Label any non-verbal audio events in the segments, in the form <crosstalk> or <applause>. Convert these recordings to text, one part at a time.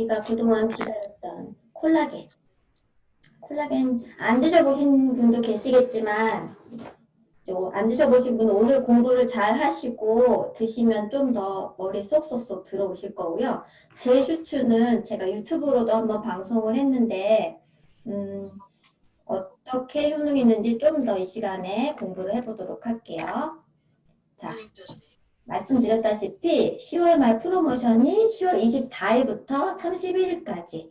우리가 그동안 기다렸던 콜라겐. 콜라겐 안 드셔보신 분도 계시겠지만 또안 드셔보신 분은 오늘 공부를 잘 하시고 드시면 좀 더 머리 쏙쏙쏙 들어오실 거고요. 제 슈츠는 제가 유튜브로도 한번 방송을 했는데 음, 어떻게 효능이 있는지 좀 더 이 시간에 공부를 해보도록 할게요. 자, 말씀드렸다시피 10월 말 프로모션이 10월 24일부터 31일까지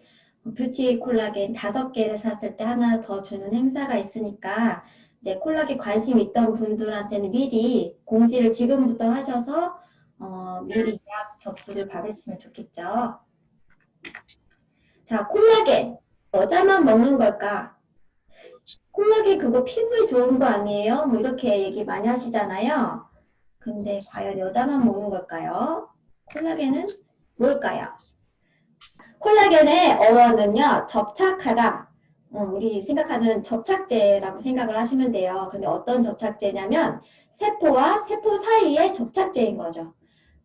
뷰티 콜라겐 5개를 샀을 때 하나 더 주는 행사가 있으니까 이제 콜라겐 관심 있던 분들한테는 미리 공지를 지금부터 하셔서 어, 미리 예약 접수를 받으시면 좋겠죠. 자, 콜라겐 여자만 먹는 걸까? 콜라겐 그거 피부에 좋은 거 아니에요? 뭐 이렇게 얘기 많이 하시잖아요. 근데 과연 여자만 먹는 걸까요? 콜라겐은 뭘까요? 콜라겐의 어원은요, 접착하다. 어, 우리 생각하는 접착제라고 생각을 하시면 돼요. 그런데 어떤 접착제냐면 세포와 세포 사이의 접착제인 거죠.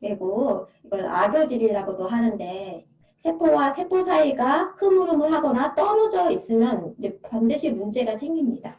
그리고 이걸 악교질이라고도 하는데 세포와 세포 사이가 흐물흐물하거나 떨어져 있으면 이제 반드시 문제가 생깁니다.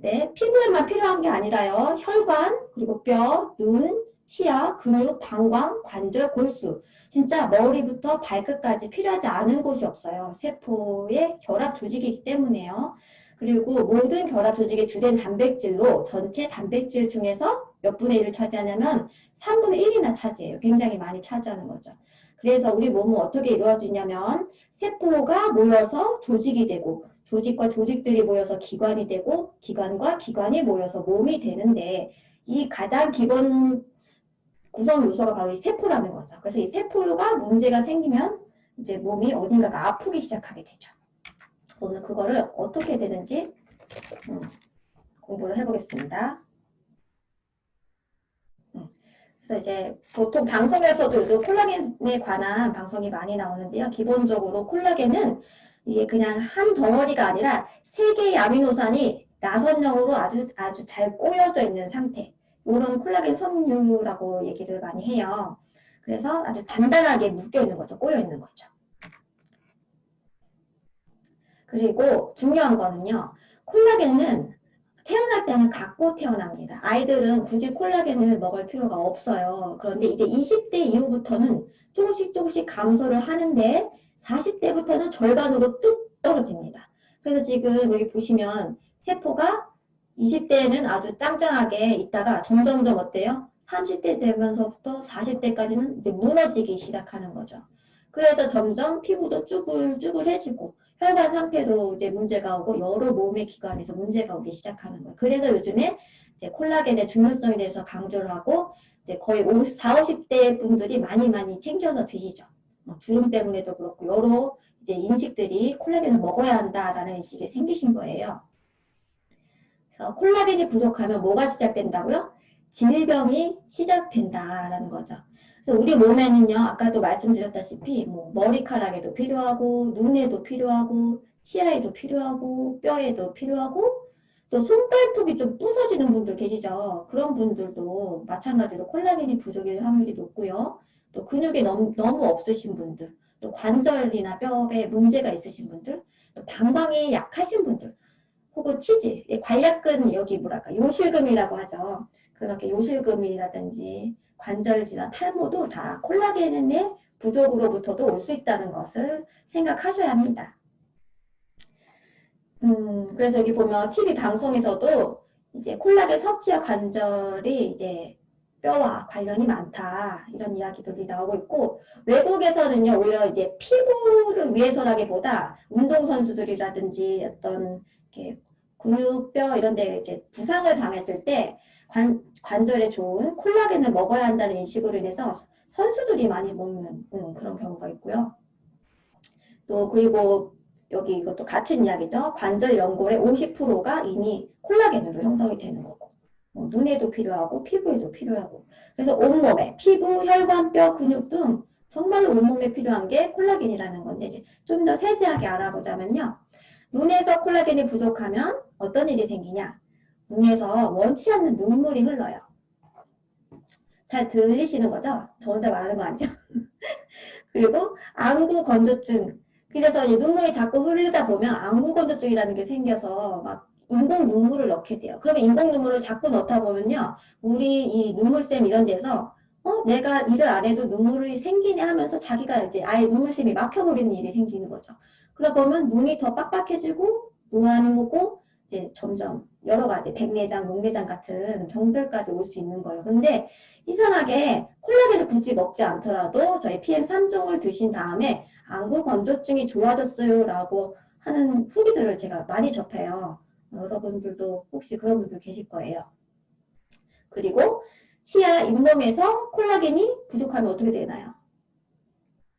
네, 피부에만 필요한 게 아니라요. 혈관, 그리고 뼈, 눈, 치아, 근육, 방광, 관절, 골수. 진짜 머리부터 발끝까지 필요하지 않은 곳이 없어요. 세포의 결합 조직이기 때문에요. 그리고 모든 결합 조직의 주된 단백질로 전체 단백질 중에서 몇 분의 1을 차지하냐면 3분의 1이나 차지해요. 굉장히 많이 차지하는 거죠. 그래서 우리 몸은 어떻게 이루어지냐면 세포가 모여서 조직이 되고 조직과 조직들이 모여서 기관이 되고 기관과 기관이 모여서 몸이 되는데 이 가장 기본 구성 요소가 바로 이 세포라는 거죠. 그래서 이 세포가 문제가 생기면 이제 몸이 어딘가가 아프기 시작하게 되죠. 오늘 그거를 어떻게 되는지 음, 공부를 해보겠습니다. 음, 그래서 이제 보통 방송에서도 요즘 콜라겐에 관한 방송이 많이 나오는데요. 기본적으로 콜라겐은 이게 그냥 한 덩어리가 아니라 세 개의 아미노산이 나선형으로 아주 아주 잘 꼬여져 있는 상태. 이런 콜라겐 섬유라고 얘기를 많이 해요. 그래서 아주 단단하게 묶여 있는 거죠. 꼬여 있는 거죠. 그리고 중요한 거는요. 콜라겐은 태어날 때는 갖고 태어납니다. 아이들은 굳이 콜라겐을 먹을 필요가 없어요. 그런데 이제 20대 이후부터는 조금씩 조금씩 감소를 하는데 40대부터는 절반으로 뚝 떨어집니다. 그래서 지금 여기 보시면 세포가 20대에는 아주 짱짱하게 있다가 점점 점 어때요? 30대 되면서부터 40대까지는 이제 무너지기 시작하는 거죠. 그래서 점점 피부도 쭈글쭈글해지고 혈관 상태도 이제 문제가 오고 여러 몸의 기관에서 문제가 오기 시작하는 거예요. 그래서 요즘에 이제 콜라겐의 중요성에 대해서 강조를 하고 이제 거의 50, 40, 50대 분들이 많이 많이 챙겨서 드시죠. 뭐 주름 때문에도 그렇고 여러 이제 인식들이 콜라겐을 먹어야 한다라는 인식이 생기신 거예요. 그래서 콜라겐이 부족하면 뭐가 시작된다고요? 질병이 시작된다라는 거죠. 그래서 우리 몸에는요, 아까도 말씀드렸다시피 뭐 머리카락에도 필요하고 눈에도 필요하고 치아에도 필요하고 뼈에도 필요하고 또 손발톱이 좀 부서지는 분들 계시죠. 그런 분들도 마찬가지로 콜라겐이 부족일 확률이 높고요. 또 근육이 너무, 너무 없으신 분들, 또 관절이나 뼈에 문제가 있으신 분들, 또 방광이 약하신 분들, 혹은 치질, 관략근 여기 뭐랄까 요실금이라고 하죠. 그렇게 요실금이라든지 관절지나 탈모도 다 콜라겐의 부족으로부터도 올 수 있다는 것을 생각하셔야 합니다. 음, 그래서 여기 보면 TV 방송에서도 이제 콜라겐 섭취와 관절이 이제 뼈와 관련이 많다 이런 이야기들이 나오고 있고 외국에서는요 오히려 이제 피부를 위해서라기보다 운동 선수들이라든지 어떤 이렇게 근육뼈 이런 데 이제 부상을 당했을 때 관, 관절에 좋은 콜라겐을 먹어야 한다는 인식으로 인해서 선수들이 많이 먹는 음, 그런 경우가 있고요. 또 그리고 여기 이것도 같은 이야기죠. 관절 연골의 50%가 이미 콜라겐으로 형성이 되는 뭐 눈에도 필요하고 피부에도 필요하고 그래서 온몸에 피부, 혈관, 뼈, 근육 등 정말로 온몸에 필요한 게 콜라겐이라는 건데 이제 좀 더 세세하게 알아보자면요. 눈에서 콜라겐이 부족하면 어떤 일이 생기냐? 눈에서 원치 않는 눈물이 흘러요. 잘 들리시는 거죠? 저 혼자 말하는 거 아니죠? <laughs> 그리고 안구 건조증. 그래서 이 눈물이 자꾸 흐르다 보면 안구 건조증이라는 게 생겨서 막 인공 눈물을 넣게 돼요. 그러면 인공 눈물을 자꾸 넣다 보면요. 우리 이 눈물샘 이런 데서 어, 내가 일을 안 해도 눈물이 생기네 하면서 자기가 이제 아예 눈물샘이 막혀버리는 일이 생기는 거죠. 그러다 보면 눈이 더 빡빡해지고 노안이 오고 이제 점점 여러 가지 백내장, 녹내장 같은 병들까지 올 수 있는 거예요. 근데 이상하게 콜라겐을 굳이 먹지 않더라도 저희 PM3종을 드신 다음에 안구 건조증이 좋아졌어요 라고 하는 후기들을 제가 많이 접해요. 여러분들도 혹시 그런 분들 계실 거예요. 그리고 치아 잇몸에서 콜라겐이 부족하면 어떻게 되나요?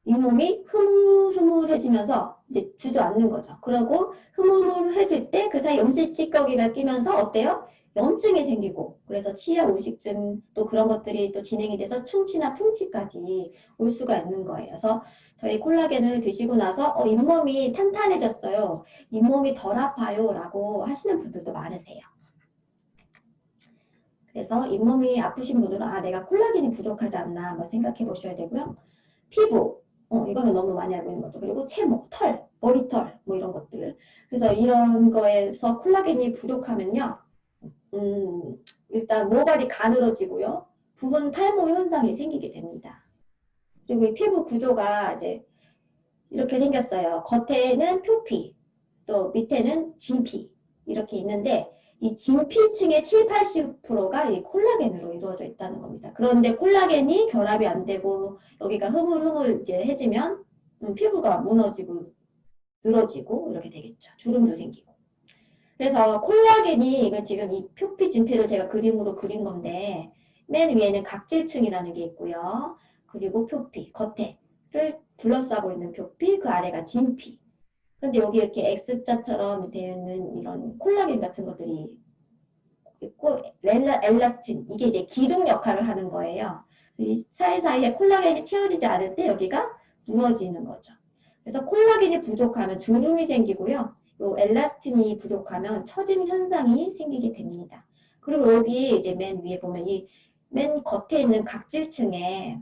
잇몸이 흐물흐물해지면서 이제 주저앉는 거죠. 그리고 흐물흐물해질 때 그 사이 염색 찌꺼기가 끼면서 어때요? 염증이 생기고 그래서 치아 우식증 또 그런 것들이 또 진행이 돼서 충치나 풍치까지 올 수가 있는 거예요. 그래서 저희 콜라겐을 드시고 나서 어, 잇몸이 탄탄해졌어요. 잇몸이 덜 아파요 라고 하시는 분들도 많으세요. 그래서 잇몸이 아프신 분들은 아 내가 콜라겐이 부족하지 않나 한번 생각해 보셔야 되고요. 피부 어, 이거는 너무 많이 알고 있는 거죠. 그리고 채모, 털, 머리털 뭐 이런 것들. 그래서 이런 거에서 콜라겐이 부족하면요. 음, 일단 모발이 가늘어지고요. 부분 탈모 현상이 생기게 됩니다. 그리고 이 피부 구조가 이제 이렇게 생겼어요. 겉에는 표피, 또 밑에는 진피 이렇게 있는데 이 진피층의 7, 80%가 이 콜라겐으로 이루어져 있다는 겁니다. 그런데 콜라겐이 결합이 안 되고 여기가 흐물흐물 이제 해지면 음, 피부가 무너지고 늘어지고 이렇게 되겠죠. 주름도 생기고. 그래서 콜라겐이 이거 지금 이 표피 진피를 제가 그림으로 그린 건데 맨 위에는 각질층이라는 게 있고요. 그리고 표피 겉에를 둘러싸고 있는 표피 그 아래가 진피. 근데 여기 이렇게 X자처럼 되어 있는 이런 콜라겐 같은 것들이 있고 엘라, 엘라스틴 이게 이제 기둥 역할을 하는 거예요. 이 사이사이에 콜라겐이 채워지지 않을 때 여기가 무너지는 거죠. 그래서 콜라겐이 부족하면 주름이 생기고요. 요 엘라스틴이 부족하면 처짐 현상이 생기게 됩니다. 그리고 여기 이제 맨 위에 보면 이 맨 겉에 있는 각질층에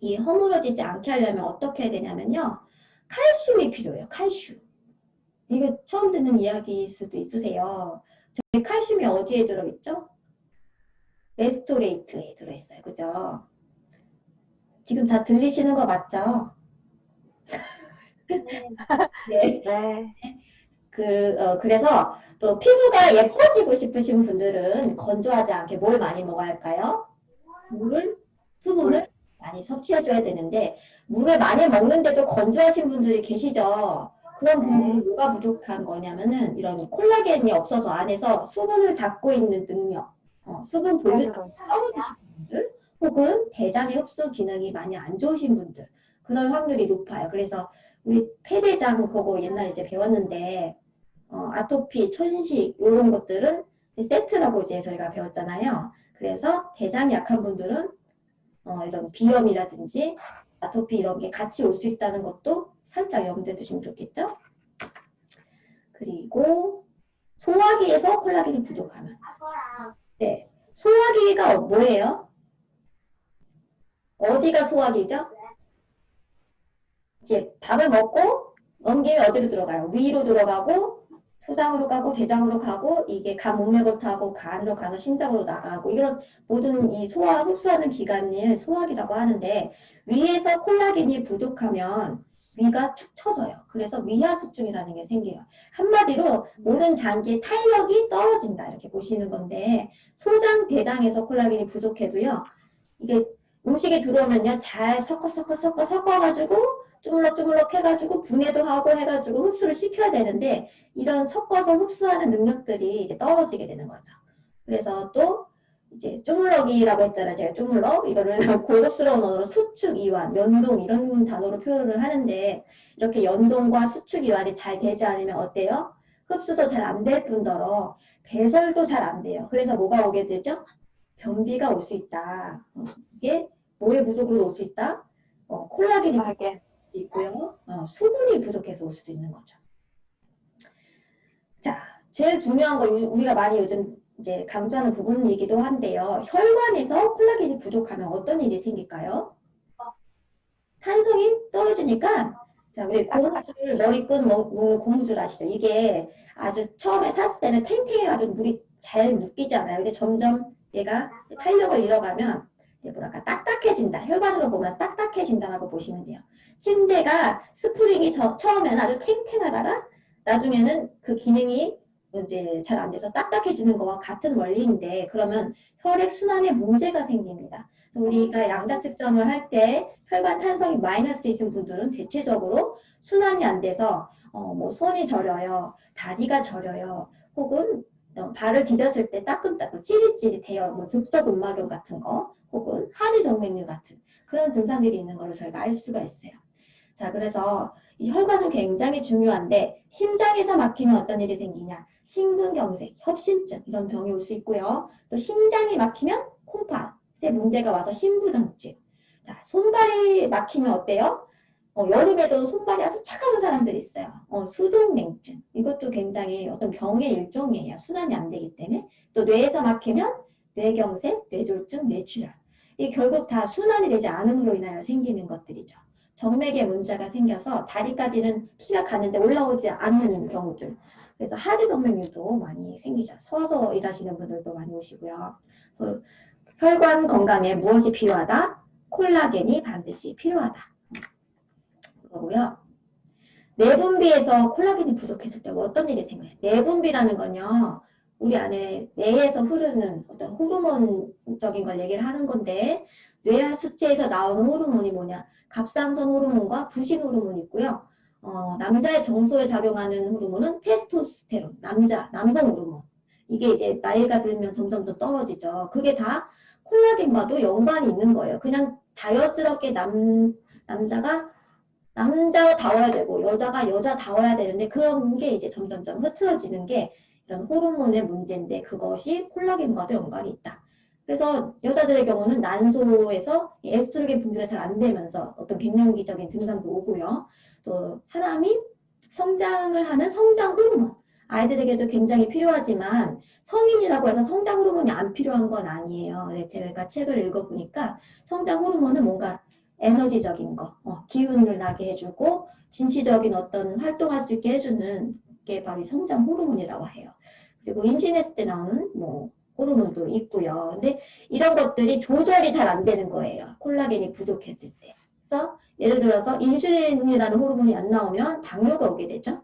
이 허물어지지 않게 하려면 어떻게 해야 되냐면요. 칼슘이 필요해요. 칼슘. 이거 처음 듣는 이야기일 수도 있으세요. 저희 칼슘이 어디에 들어있죠? 레스토레이트에 들어있어요. 그죠? 지금 다 들리시는 거 맞죠? <laughs> 네. 네. 그, 어, 그래서 또 피부가 예뻐지고 싶으신 분들은 건조하지 않게 뭘 많이 먹어야 할까요? 물을, 수분을 많이 섭취해줘야 되는데, 물을 많이 먹는데도 건조하신 분들이 계시죠? 그런 분들은 뭐가 부족한 거냐면은 이런 콜라겐이 없어서 안에서 수분을 잡고 있는 능력, 어, 수분 보유 떨어지신 분들, 혹은 대장의 흡수 기능이 많이 안 좋으신 분들, 그럴 확률이 높아요. 그래서 우리 폐대장 그거 옛날에 이제 배웠는데, 어, 아토피, 천식 이런 것들은 세트라고 이제 저희가 배웠잖아요. 그래서 대장이 약한 분들은 어, 이런 비염이라든지 아토피 이런 게 같이 올 수 있다는 것도 살짝 염두에 두시면 좋겠죠? 그리고 소화기에서 콜라겐이 부족하면 네, 소화기가 뭐예요? 어디가 소화기죠? 이제 밥을 먹고 넘기면 어디로 들어가요? 위로 들어가고 소장으로 가고 대장으로 가고 이게 간 목맥을 타고 간으로 가서 신장으로 나가고 이런 모든 이 소화 흡수하는 기관을 소화기라고 하는데 위에서 콜라겐이 부족하면 위가 축 처져요. 그래서 위하수증이라는 게 생겨요. 한마디로 모든 장기의 탄력이 떨어진다 이렇게 보시는 건데 소장 대장에서 콜라겐이 부족해도요. 이게 음식이 들어오면요 잘 섞어 섞어 섞어 섞어가지고 주물럭주물럭 해가지고 분해도 하고 해가지고 흡수를 시켜야 되는데 이런 섞어서 흡수하는 능력들이 이제 떨어지게 되는 거죠. 그래서 또 이제 주물럭이라고 했잖아요. 제가 주물럭 이거를 <laughs> 고급스러운 언어로 수축 이완, 연동 이런 단어로 표현을 하는데 이렇게 연동과 수축 이완이 잘 되지 않으면 어때요? 흡수도 잘 안 될 뿐더러 배설도 잘 안 돼요. 그래서 뭐가 오게 되죠? 변비가 올 수 있다. 어, 이게 뭐의 부족으로 올 수 있다? 어, 콜라겐이 콜라겐. 수도 있고요. 어, 수분이 부족해서 올 수도 있는 거죠. 자, 제일 중요한 거 우- 우리가 많이 요즘 이제 강조하는 부분이기도 한데요. 혈관에서 콜라겐이 부족하면 어떤 일이 생길까요? 탄성이 해주니까 자 우리 고무줄 머리끈 먹- 묶는 고무줄 아시죠? 이게 아주 처음에 샀을 때는 탱탱해가지고 물이 잘 묶이지 않아요. 근데 점점 얘가 탄력을 잃어가면 뭐랄까 딱딱해진다. 혈관으로 보면 딱딱해진다라고 보시면 돼요. 침대가 스프링이 저- 처음에는 아주 탱탱하다가 나중에는 그 기능이 이제 잘 안 돼서 딱딱해지는 거와 같은 원리인데 그러면 혈액 순환에 문제가 생깁니다. 그래서 우리가 양자 측정을 할 때 혈관 탄성이 마이너스 있는 분들은 대체적으로 순환이 안 돼서 어, 뭐 손이 저려요, 다리가 저려요, 혹은 어, 발을 디뎠을 때 따끔따끔 찌릿찌릿해요. 뭐 득석음막염 같은 거, 혹은 하지정맥류 같은 그런 증상들이 있는 거를 저희가 알 수가 있어요. 자, 그래서 이 혈관은 굉장히 중요한데 심장에서 막히면 어떤 일이 생기냐? 심근경색, 협심증 이런 병이 올 수 있고요. 또 심장이 막히면 콩팥에 문제가 와서 심부전증. 자, 손발이 막히면 어때요? 어, 여름에도 손발이 아주 차가운 사람들이 있어요. 어, 수족냉증. 이것도 굉장히 어떤 병의 일종이에요. 순환이 안 되기 때문에. 또 뇌에서 막히면 뇌경색, 뇌졸중, 뇌출혈. 이 결국 다 순환이 되지 않음으로 인하여 생기는 것들이죠. 정맥에 문제가 생겨서 다리까지는 피가 가는데 올라오지 않는 경우들. 그래서 하지 정맥류도 많이 생기죠. 서서 일하시는 분들도 많이 오시고요. 혈관 건강에 무엇이 필요하다? 콜라겐이 반드시 필요하다. 그거고요. 내분비에서 콜라겐이 부족했을 때 어떤 일이 생겨요? 내분비라는 건요. 우리 안에 뇌에서 흐르는 어떤 호르몬적인 걸 얘기를 하는 건데 뇌하 수체에서 나오는 호르몬이 뭐냐? 갑상선 호르몬과 부신 호르몬이 있고요. 어, 남자의 정소에 작용하는 호르몬은 테스토스테론, 남자, 남성 호르몬. 이게 이제 나이가 들면 점점 더 떨어지죠. 그게 다 콜라겐과도 연관이 있는 거예요. 그냥 자연스럽게 남, 남자가 남자다워야 되고 여자가 여자다워야 되는데 그런 게 이제 점점점 흐트러지는 게 이런 호르몬의 문제인데 그것이 콜라겐과도 연관이 있다. 그래서 여자들의 경우는 난소에서 이 에스트로겐 분비가 잘 안 되면서 어떤 갱년기적인 증상도 오고요. 또 사람이 성장을 하는 성장 호르몬 아이들에게도 굉장히 필요하지만 성인이라고 해서 성장 호르몬이 안 필요한 건 아니에요. 네, 제가 책을 읽어보니까 성장 호르몬은 뭔가 에너지적인 거, 어, 기운을 나게 해주고 진취적인 어떤 활동할 수 있게 해주는 게 바로 이 성장 호르몬이라고 해요. 그리고 임신했을 때 나오는 뭐 호르몬도 있고요. 근데 이런 것들이 조절이 잘 안 되는 거예요. 콜라겐이 부족했을 때. 그래서 예를 들어서 인슐린이라는 호르몬이 안 나오면 당뇨가 오게 되죠.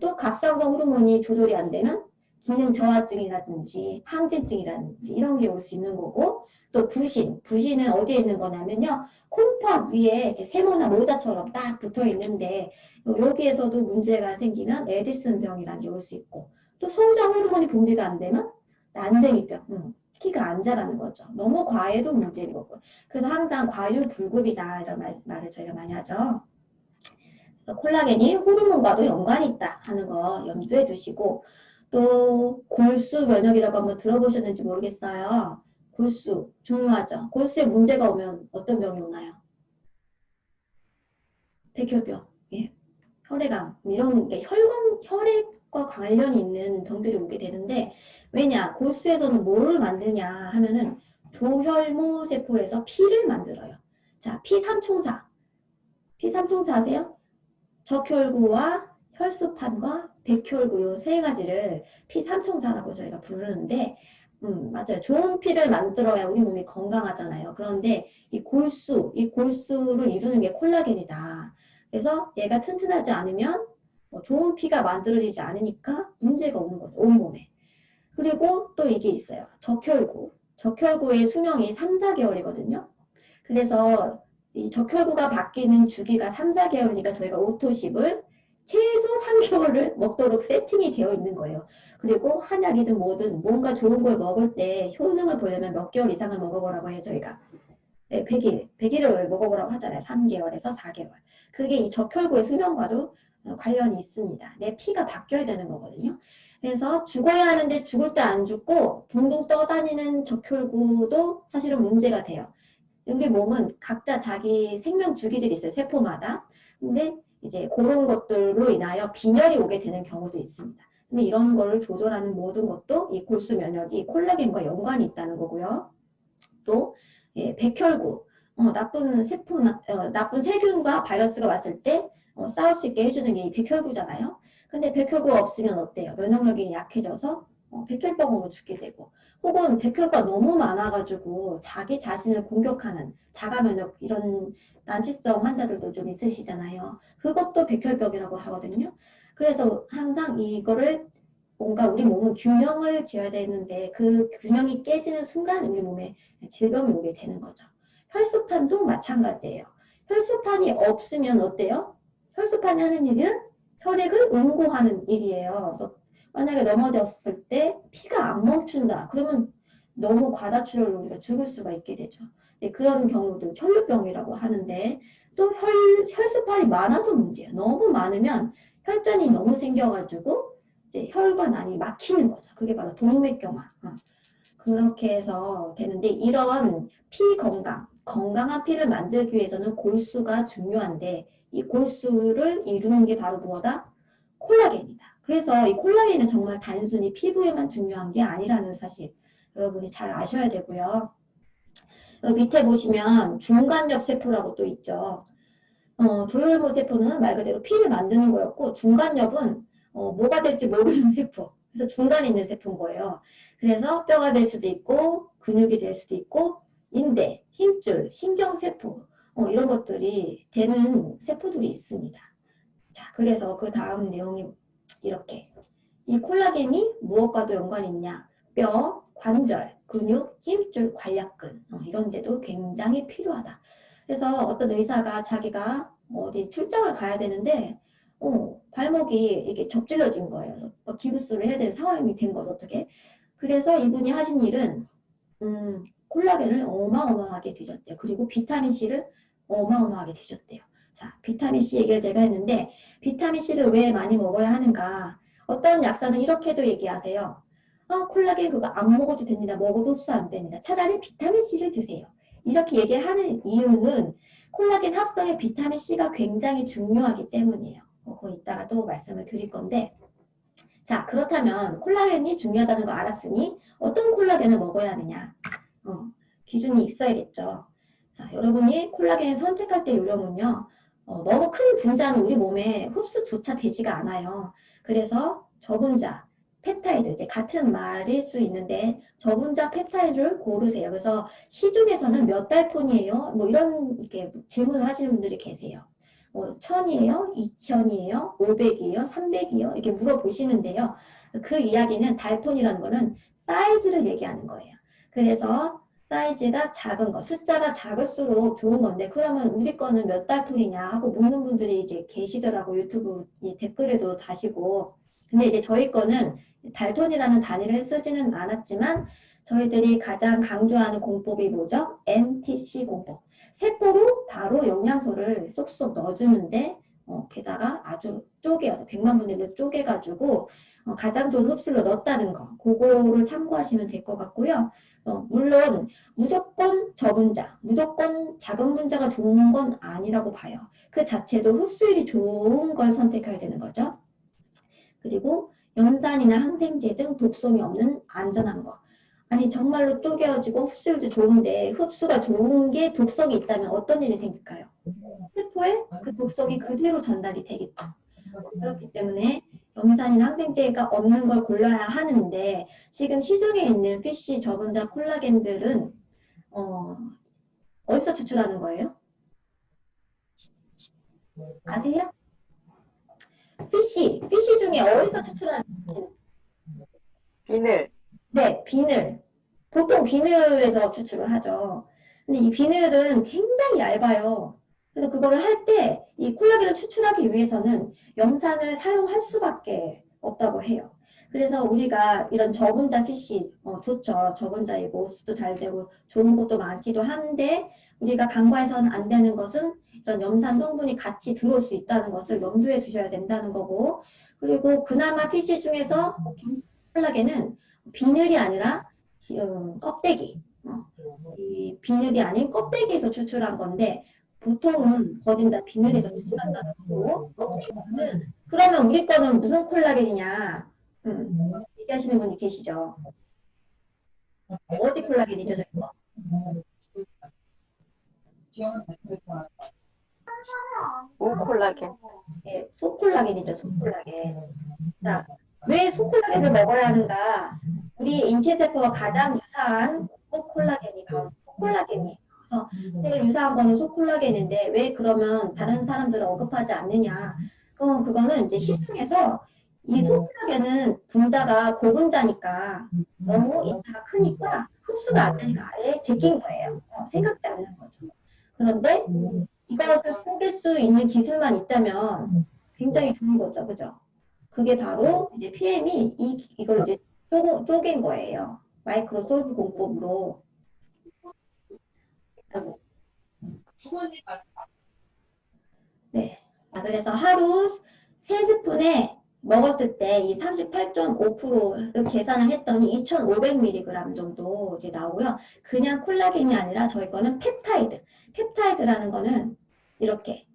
또 갑상선 호르몬이 조절이 안 되면 기능 저하증이라든지 항진증이라든지 이런 게 올 수 있는 거고 또 부신, 부신은 어디에 있는 거냐면요. 콩팥 위에 이렇게 세모나 모자처럼 딱 붙어 있는데 여기에서도 문제가 생기면 에디슨 병이라는 게 올 수 있고 또 성장 호르몬이 분비가 안 되면 난쟁이병, 음, 키가 안 자라는 거죠. 너무 과해도 문제인 거고. 그래서 항상 과유불급이다 이런 말, 말을 저희가 많이 하죠. 그래서 콜라겐이 호르몬과도 연관이 있다 하는 거 염두에 두시고 또 골수 면역이라고 한번 들어보셨는지 모르겠어요. 골수 중요하죠. 골수에 문제가 오면 어떤 병이 오나요? 백혈병, 예, 혈액암 이런 게 혈관 혈액과 관련이 있는 병들이 오게 되는데 왜냐 골수에서는 뭐를 만드냐 하면은 조혈모 세포에서 피를 만들어요. 자, 피 삼총사, 피 삼총사 아세요? 적혈구와 혈소판과 백혈구 요 세 가지를 피 삼총사라고 저희가 부르는데 음, 맞아요. 좋은 피를 만들어야 우리 몸이 건강하잖아요. 그런데 이 골수, 이 골수를 이루는 게 콜라겐이다. 그래서 얘가 튼튼하지 않으면 뭐 좋은 피가 만들어지지 않으니까 문제가 오는 거죠. 온몸에. 그리고 또 이게 있어요. 적혈구. 적혈구의 수명이 3, 4개월이거든요. 그래서 이 적혈구가 바뀌는 주기가 3, 4개월이니까 저희가 오토십을 최소 3개월을 먹도록 세팅이 되어 있는 거예요. 그리고 한약이든 뭐든 뭔가 좋은 걸 먹을 때 효능을 보려면 몇 개월 이상을 먹어보라고 해요, 저희가. 네, 100일, 100일을 먹어보라고 하잖아요. 3개월에서 4개월. 그게 이 적혈구의 수명과도 어, 관련이 있습니다. 내 피가 바뀌어야 되는 거거든요. 그래서 죽어야 하는데 죽을 때 안 죽고 둥둥 떠다니는 적혈구도 사실은 문제가 돼요. 우리 몸은 각자 자기 생명 주기들이 있어요. 세포마다. 근데 이제 그런 것들로 인하여 빈혈이 오게 되는 경우도 있습니다. 근데 이런 거를 조절하는 모든 것도 이 골수 면역이 콜라겐과 연관이 있다는 거고요. 또 예, 백혈구. 어, 나쁜 세포, 어, 나쁜 세균과 바이러스가 왔을 때 어, 싸울 수 있게 해주는 게 이 백혈구잖아요. 근데 백혈구가 없으면 어때요? 면역력이 약해져서 어, 백혈병으로 죽게 되고 혹은 백혈구가 너무 많아가지고 자기 자신을 공격하는 자가 면역 이런 난치성 환자들도 좀 있으시잖아요. 그것도 백혈병이라고 하거든요. 그래서 항상 이거를 뭔가 우리 몸은 균형을 지어야 되는데 그 균형이 깨지는 순간 우리 몸에 질병이 오게 되는 거죠. 혈수판도 마찬가지예요. 혈수판이 없으면 어때요? 혈수판이 하는 일은 혈액을 응고하는 일이에요. 그래서 만약에 넘어졌을 때 피가 안 멈춘다. 그러면 너무 과다출혈로 우리가 죽을 수가 있게 되죠. 네, 그런 경우도 혈류병이라고 하는데 또 혈, 혈수판이 많아도 문제예요. 너무 많으면 혈전이 너무 생겨가지고 이제 혈관안이 막히는 거죠. 그게 바로 동맥경화. 어. 그렇게 해서 되는데 이런 피 건강, 건강한 피를 만들기 위해서는 골수가 중요한데 이 골수를 이루는 게 바로 무엇다? 콜라겐이다. 그래서 이 콜라겐은 정말 단순히 피부에만 중요한 게 아니라는 사실 여러분이 잘 아셔야 되고요. 여기 밑에 보시면 중간엽 세포라고 또 있죠. 어, 조혈모 세포는 말 그대로 피를 만드는 거였고 중간엽은 어, 뭐가 될지 모르는 세포. 그래서 중간에 있는 세포인 거예요. 그래서 뼈가 될 수도 있고 근육이 될 수도 있고 인대, 힘줄, 신경세포 어, 이런 것들이 되는 세포들이 있습니다. 자, 그래서 그 다음 내용이 이렇게 이 콜라겐이 무엇과도 연관이 있냐? 뼈, 관절, 근육, 힘줄, 관략근 어, 이런 데도 굉장히 필요하다. 그래서 어떤 의사가 자기가 어디 출장을 가야 되는데 어, 발목이 이게 접질러진 거예요. 어, 기부스를 해야 될 상황이 된 거죠, 어떻게. 그래서 이분이 하신 일은, 음, 콜라겐을 어마어마하게 드셨대요. 그리고 비타민C를 어마어마하게 드셨대요. 자, 비타민C 얘기를 제가 했는데, 비타민C를 왜 많이 먹어야 하는가? 어떤 약사는 이렇게도 얘기하세요. 어, 콜라겐 그거 안 먹어도 됩니다. 먹어도 흡수 안 됩니다. 차라리 비타민C를 드세요. 이렇게 얘기를 하는 이유는 콜라겐 합성에 비타민C가 굉장히 중요하기 때문이에요. 어, 그거 이따가 또 말씀을 드릴 건데 자 그렇다면 콜라겐이 중요하다는 거 알았으니 어떤 콜라겐을 먹어야 하느냐 어, 기준이 있어야겠죠 자 여러분이 콜라겐을 선택할 때 요령은요 어, 너무 큰 분자는 우리 몸에 흡수조차 되지가 않아요 그래서 저분자 펩타이드 같은 말일 수 있는데 저분자 펩타이드를 고르세요 그래서 시중에서는 몇 달톤이에요 뭐 이런 이렇게 질문을 하시는 분들이 계세요 뭐 1000이에요? 2000이에요? 500이에요? 300이에요? 이렇게 물어보시는데요. 그 이야기는 달톤이라는 거는 사이즈를 얘기하는 거예요. 그래서 사이즈가 작은 거, 숫자가 작을수록 좋은 건데 그러면 우리 거는 몇 달톤이냐 하고 묻는 분들이 이제 계시더라고 유튜브 댓글에도 다시고 근데 이제 저희 거는 달톤이라는 단위를 쓰지는 않았지만 저희들이 가장 강조하는 공법이 뭐죠? NTC 공법. 세포로 바로 영양소를 쏙쏙 넣어주는데 어, 게다가 아주 쪼개서 100만 분의 1로 쪼개가지고 어, 가장 좋은 흡수로 넣었다는 거 그거를 참고하시면 될 것 같고요. 어, 물론 무조건 저분자, 무조건 작은 분자가 좋은 건 아니라고 봐요. 그 자체도 흡수율이 좋은 걸 선택해야 되는 거죠. 그리고 염산이나 항생제 등 독성이 없는 안전한 거. 아니 정말로 쪼개가지고 흡수율도 좋은데 흡수가 좋은 게 독성이 있다면 어떤 일이 생길까요? 세포에 그 독성이 그대로 전달이 되겠죠. 그렇기 때문에 염산이나 항생제가 없는 걸 골라야 하는데 지금 시중에 있는 피쉬 저분자 콜라겐들은 어, 어디서 추출하는 거예요? 아세요? 피쉬, 피쉬 중에 어디서 추출하는 거예요? 비늘. 네, 비늘. 보통 비늘에서 추출을 하죠. 근데 이 비늘은 굉장히 얇아요. 그래서 그거를 할 때 이 콜라겐을 추출하기 위해서는 염산을 사용할 수밖에 없다고 해요. 그래서 우리가 이런 저분자 피쉬 어, 좋죠. 저분자이고 흡수도 잘 되고 좋은 것도 많기도 한데 우리가 간과해서는 안 되는 것은 이런 염산 성분이 같이 들어올 수 있다는 것을 염두에 두셔야 된다는 거고 그리고 그나마 피쉬 중에서 콜라겐은 비늘이 아니라 어, 껍데기 어, 이 비늘이 아닌 껍데기에서 추출한 건데 보통은 거진 다 비늘에서 추출한다는 거고 껍데기는 그러면 우리 거는 무슨 콜라겐이냐 음, 얘기하시는 분이 계시죠 어디 콜라겐이죠 저희 거? 우콜라겐. 예, 소콜라겐이죠, 소콜라겐. 자, 왜 소콜라겐을 먹어야 하는가? 우리 인체 세포와 가장 유사한 국 콜라겐이 바로 소콜라겐이에요. 그래서 제일 유사한 거는 소콜라겐인데 왜 그러면 다른 사람들은 언급하지 않느냐? 그건 그거는 이제 시중에서 이 소콜라겐은 분자가 고분자니까 너무 인자가 크니까 흡수가 안 되니까 아예 제낀 거예요. 어, 생각지 않는 거죠. 그런데 이것을 속일 수 있는 기술만 있다면 굉장히 좋은 거죠. 그죠? 그게 바로 이제 PM이 이, 이걸 이제 쪼, 쪼갠 거예요. 마이크로 솔브 공법으로. 아이고. 네. 아, 그래서 하루 세스푼에 먹었을 때 이 38.5%를 계산을 했더니 2,500mg 정도 이제 나오고요. 그냥 콜라겐이 아니라 저희 거는 펩타이드. 펩타이드라는 거는 이렇게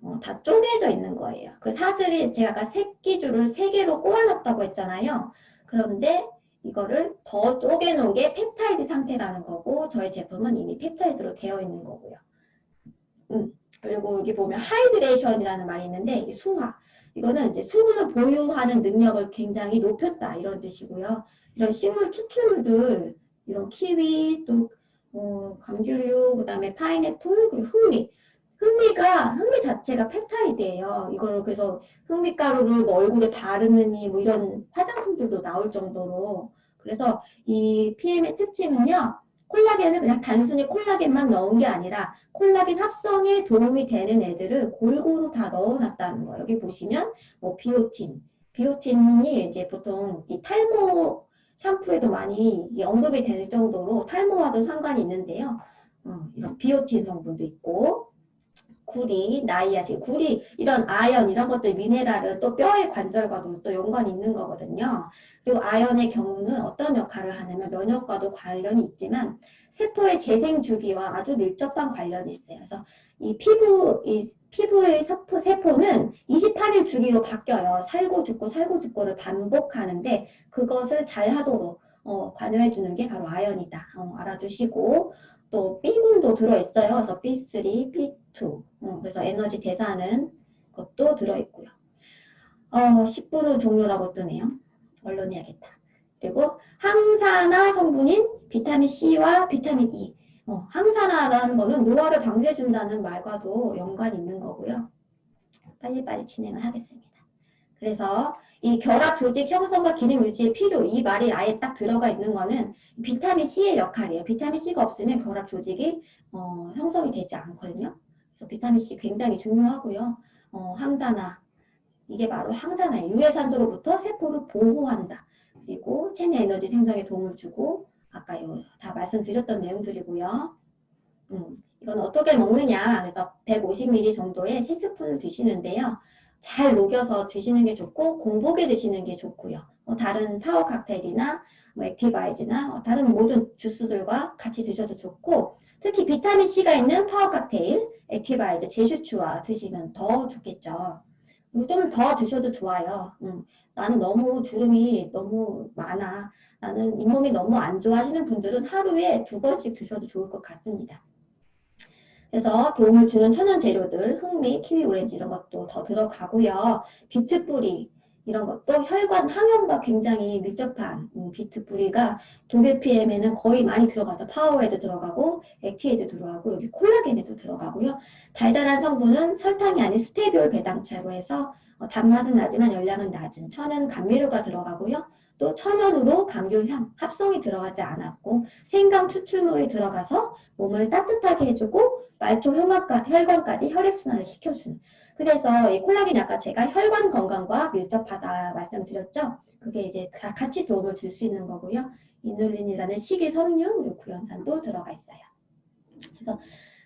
어, 다 쪼개져 있는 거예요. 그 사슬이 제가 아까 새끼줄을 세 개로 꼬아놨다고 했잖아요. 그런데 이거를 더 쪼개놓은 게 펩타이드 상태라는 거고 저희 제품은 이미 펩타이드로 되어 있는 거고요. 음, 그리고 여기 보면 하이드레이션이라는 말이 있는데 이게 수화. 이거는 이제 수분을 보유하는 능력을 굉장히 높였다 이런 뜻이고요. 이런 식물 추출물들 이런 키위 또 어, 감귤류 그다음에 파인애플 그리고 흑미 흑미가 흑미 자체가 펩타이드예요. 이걸 그래서 흑미가루를 뭐 얼굴에 바르느니 뭐 이런 화장품들도 나올 정도로 그래서 이 PM의 특징은요. 콜라겐을 그냥 단순히 콜라겐만 넣은 게 아니라 콜라겐 합성에 도움이 되는 애들을 골고루 다 넣어놨다는 거예요. 여기 보시면 뭐 비오틴, 비오틴이 이제 보통 이 탈모 샴푸에도 많이 언급이 될 정도로 탈모와도 상관이 있는데요. 어, 이런 비오틴 성분도 있고 구리, 나이아신, 구리 이런 아연 이런 것들 미네랄은 또 뼈의 관절과도 또 연관이 있는 거거든요. 그리고 아연의 경우는 어떤 역할을 하냐면 면역과도 관련이 있지만 세포의 재생 주기와 아주 밀접한 관련이 있어요. 그래서 이 피부 이 피부의 세포, 세포는 28일 주기로 바뀌어요. 살고 죽고 살고 죽고를 반복하는데 그것을 잘 하도록 어, 관여해 주는 게 바로 아연이다. 어, 알아두시고 또 B군도 들어있어요. 그래서 B3, B2. 어, 그래서 에너지 대사하는 것도 들어있고요. 어, 10분 후 종료라고 뜨네요. 언론 해야겠다. 그리고 항산화 성분인 비타민 C와 비타민 E. 어, 항산화라는 거는 노화를 방지해준다는 말과도 연관이 있는 거고요. 빨리빨리 진행을 하겠습니다. 그래서 이 결합 조직 형성과 기능 유지에 필요 이 말이 아예 딱 들어가 있는 거는 비타민 C의 역할이에요. 비타민 C가 없으면 결합 조직이 어, 형성이 되지 않거든요. 그래서 비타민 C 굉장히 중요하고요. 어, 항산화 이게 바로 항산화예요. 유해산소로부터 세포를 보호한다. 그리고 체내 에너지 생성에 도움을 주고 아까 요, 다 말씀드렸던 내용들이고요. 음, 이건 어떻게 먹느냐. 그래서 150ml 정도의 3스푼을 드시는데요. 잘 녹여서 드시는 게 좋고 공복에 드시는 게 좋고요. 뭐 다른 파워 칵테일이나 뭐 액티바이즈나 어, 다른 모든 주스들과 같이 드셔도 좋고 특히 비타민 C가 있는 파워 칵테일, 액티바이즈, 제슈추와 드시면 더 좋겠죠. 좀 더 드셔도 좋아요. 음, 나는 너무 주름이 너무 많아. 나는 잇몸이 너무 안 좋아 하시는 분들은 하루에 두 번씩 드셔도 좋을 것 같습니다. 그래서 도움을 주는 천연 재료들, 흑미, 키위, 오렌지 이런 것도 더 들어가고요. 비트 뿌리 이런 것도 혈관 항염과 굉장히 밀접한 음, 비트 뿌리가 독일 PM에는 거의 많이 들어가죠. 파워에도 들어가고 액티에도 들어가고 여기 콜라겐에도 들어가고요. 달달한 성분은 설탕이 아닌 스테비올 배당차로 해서 어, 단맛은 나지만 열량은 낮은 천연 감미료가 들어가고요. 또 천연으로 감귤 향 합성이 들어가지 않았고 생강 추출물이 들어가서 몸을 따뜻하게 해주고 말초 혈관까- 혈관까지 혈액순환을 시켜주는. 그래서 이 콜라겐이 아까 제가 혈관 건강과 밀접하다 말씀드렸죠? 그게 이제 다 같이 도움을 줄 수 있는 거고요. 이눌린이라는 식이섬유 구연산도 들어가 있어요. 그래서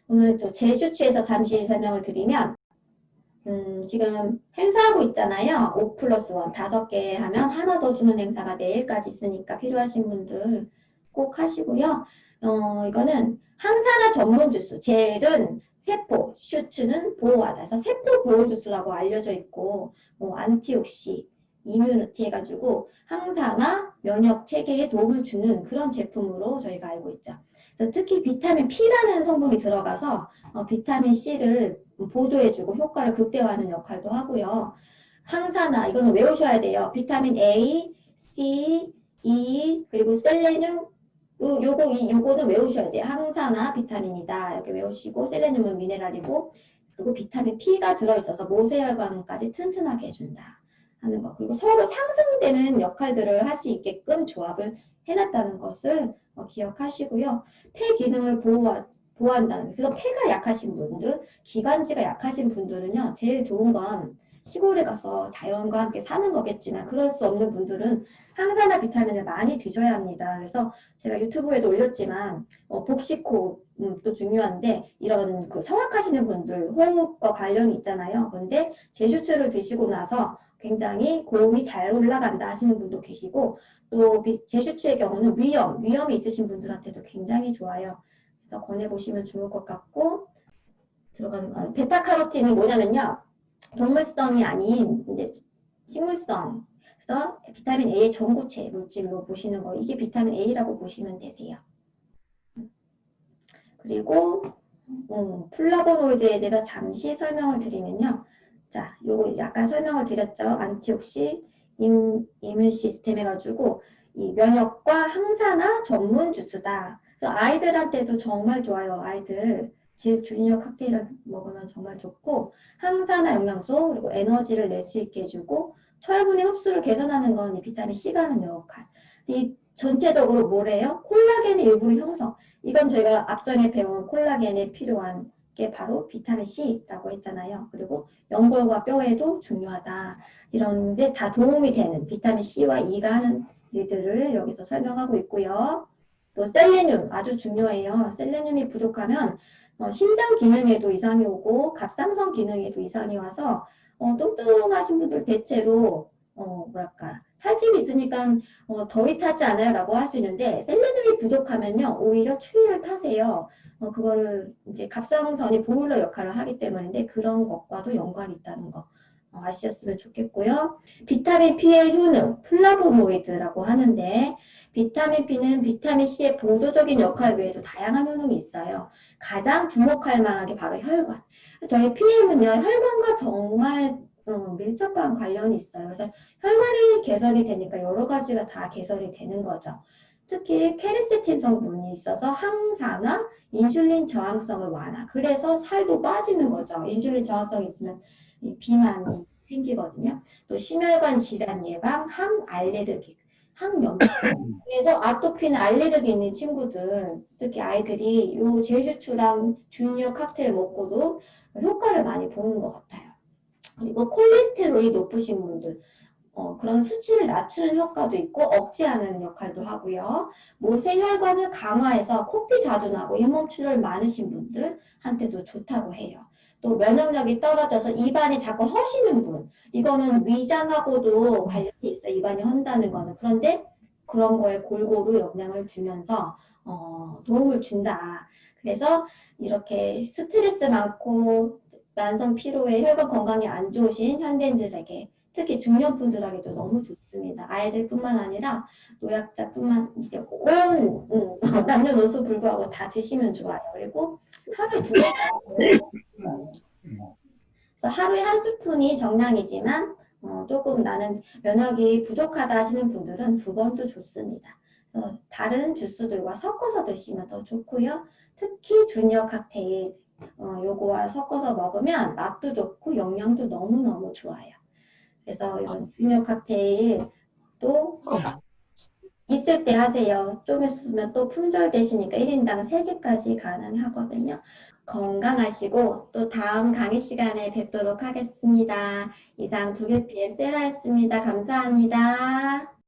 오늘 또 제슈취에서 잠시 설명을 드리면 음, 지금 행사하고 있잖아요. 5 플러스 1 다섯 개 하면 하나 더 주는 행사가 내일까지 있으니까 필요하신 분들 꼭 하시고요. 어, 이거는 항산화 전문 주스. 젤은 세포, 슈츠는 보호하다. 그래서 세포 보호 주스라고 알려져 있고, 뭐, 안티옥시, 이뮤니티 해가지고 항산화 면역 체계에 도움을 주는 그런 제품으로 저희가 알고 있죠. 특히 비타민 P라는 성분이 들어가서 어, 비타민 C를 보조해주고 효과를 극대화하는 역할도 하고요. 항산화 이거는 외우셔야 돼요. 비타민 A, C, E 그리고 셀레늄 요, 요거 이 요거는 외우셔야 돼요. 항산화 비타민이다 이렇게 외우시고 셀레늄은 미네랄이고 그리고 비타민 P가 들어있어서 모세혈관까지 튼튼하게 해준다 하는 거 그리고 서로 상승되는 역할들을 할 수 있게끔 조합을 해놨다는 것을 어, 기억하시고요. 폐 기능을 보호하, 보호한다는 거. 그래서 폐가 약하신 분들, 기관지가 약하신 분들은요, 제일 좋은 건 시골에 가서 자연과 함께 사는 거겠지만 그럴 수 없는 분들은 항산화 비타민을 많이 드셔야 합니다. 그래서 제가 유튜브에도 올렸지만 어, 복식호도 중요한데 이런 그 성악하시는 분들 호흡과 관련이 있잖아요. 그런데 제슈츠를 드시고 나서 굉장히 고음이 잘 올라간다 하시는 분도 계시고 또 비- 제슈츠의 경우는 위염, 위염이 있으신 분들한테도 굉장히 좋아요. 그래서 권해보시면 좋을 것 같고 들어가는 거 베타카로틴이 뭐냐면요. 동물성이 아닌 이제 식물성. 그래서 비타민 A의 전구체 물질로 보시는 거. 이게 비타민 A라고 보시면 되세요. 그리고 음, 플라보노이드에 대해서 잠시 설명을 드리면요. 자, 요거 이제 아까 설명을 드렸죠. 안티옥시 임, 이뮨 시스템 해가지고 이 면역과 항산화 전문 주스다. 그래서 아이들한테도 정말 좋아요. 아이들 질 주니어 칵테일을 먹으면 정말 좋고 항산화 영양소 그리고 에너지를 낼 수 있게 해주고 철분의 흡수를 개선하는 건 이 비타민 C가 하는 역할. 이 전체적으로 뭐래요? 콜라겐의 일부를 형성. 이건 저희가 앞전에 배운 콜라겐에 필요한 게 바로 비타민 C라고 했잖아요. 그리고 연골과 뼈에도 중요하다. 이런데 다 도움이 되는 비타민 C와 E가 하는 일들을 여기서 설명하고 있고요. 또 셀레늄 아주 중요해요. 셀레늄이 부족하면 어, 심장 기능에도 이상이 오고 갑상선 기능에도 이상이 와서 어, 뚱뚱하신 분들 대체로 어, 뭐랄까 살집이 있으니까 어, 더위 타지 않아요 라고 할 수 있는데 셀레늄이 부족하면요 오히려 추위를 타세요. 어, 그거를 이제 갑상선이 보일러 역할을 하기 때문인데 그런 것과도 연관이 있다는 거 어, 아시셨으면 좋겠고요. 비타민 P의 효능 플라보노이드라고 하는데 비타민 P는 비타민 C의 보조적인 역할 외에도 다양한 효능이 있어요. 가장 주목할 만한 게 바로 혈관. 저희 PM은요, 혈관과 정말 어, 밀접한 관련이 있어요. 그래서 혈관이 개선이 되니까 여러 가지가 다 개선이 되는 거죠. 특히 케르세틴 성분이 있어서 항산화, 인슐린 저항성을 완화. 그래서 살도 빠지는 거죠. 인슐린 저항성이 있으면 이 비만이 생기거든요. 또 심혈관 질환 예방, 항알레르기, 항염증. <coughs> 그래서 아토피나 알레르기 있는 친구들, 특히 아이들이 요 제슈추랑 주니어 칵테일 먹고도 효과를 많이 보는 것 같아요. 그리고 콜레스테롤이 높으신 분들, 어, 그런 수치를 낮추는 효과도 있고 억제하는 역할도 하고요. 모세혈관을 강화해서 코피 자주 나고 잇몸출혈 많으신 분들한테도 좋다고 해요. 또 면역력이 떨어져서 입안이 자꾸 허시는 분, 이거는 위장하고도 관련이 있어요. 입안이 헌다는 거는. 그런데 그런 거에 골고루 영향을 주면서 어, 도움을 준다. 그래서 이렇게 스트레스 많고 만성 피로에 혈관 건강이 안 좋으신 현대인들에게 특히 중년분들에게도 너무 좋습니다. 아이들뿐만 아니라 노약자뿐만 온 음, <laughs> 남녀노소 불구하고 다 드시면 좋아요. 그리고 하루에 두 번. 그래서 하루에 한 스푼이 정량이지만 어, 조금 나는 면역이 부족하다 하시는 분들은 두 번도 좋습니다. 그래서 다른 주스들과 섞어서 드시면 더 좋고요. 특히 주니어 칵테일 어, 요거와 섞어서 먹으면 맛도 좋고 영양도 너무너무 좋아요. 그래서 이런 주니어 칵테일 또 있을 때 하세요. 좀 있으면 또 품절 되시니까 1인당 3개까지 가능하거든요. 건강하시고 또 다음 강의 시간에 뵙도록 하겠습니다. 이상 PM 세라였습니다. 감사합니다.